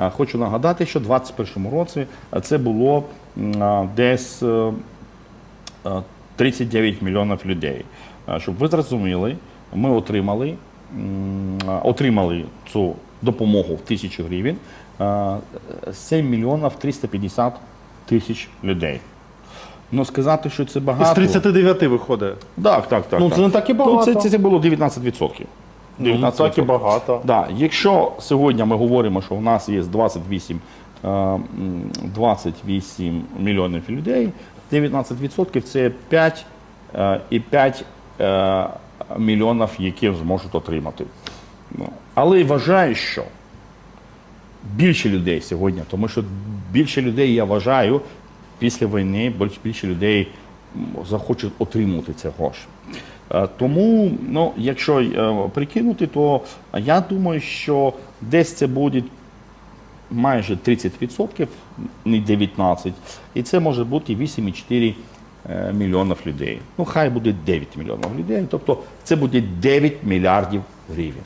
Е, Хочу нагадати, що в 2021 році е, це було десь е, е, 39 мільйонів людей. Е, Щоб ви зрозуміли, ми отримали, отримали цю допомогу в тисячу гривень е, 7 мільйонів 350 тисяч людей. Ну, сказати, що це багато. Із 39 виходить. Так, так, так. Ну, так. це не так і Ну, багато. це, це, це було 19%. Ну, не так і багато. Да. Якщо сьогодні ми говоримо, що в нас є 28, е, 28 мільйонів людей, 19% це 5 е, і 5 е, мільйонів, які зможуть отримати. Ну, Але вважаю, що більше людей сьогодні, тому що більше людей, я вважаю, після війни більше людей захочуть отримувати ці гроші. Е, Тому, ну, якщо е, прикинути, то я думаю, що десь це буде майже 30%, не 19%, і це може бути 8,4 е, мільйонів людей. Ну, хай буде 9 мільйонів людей, тобто це буде 9 мільярдів гривень.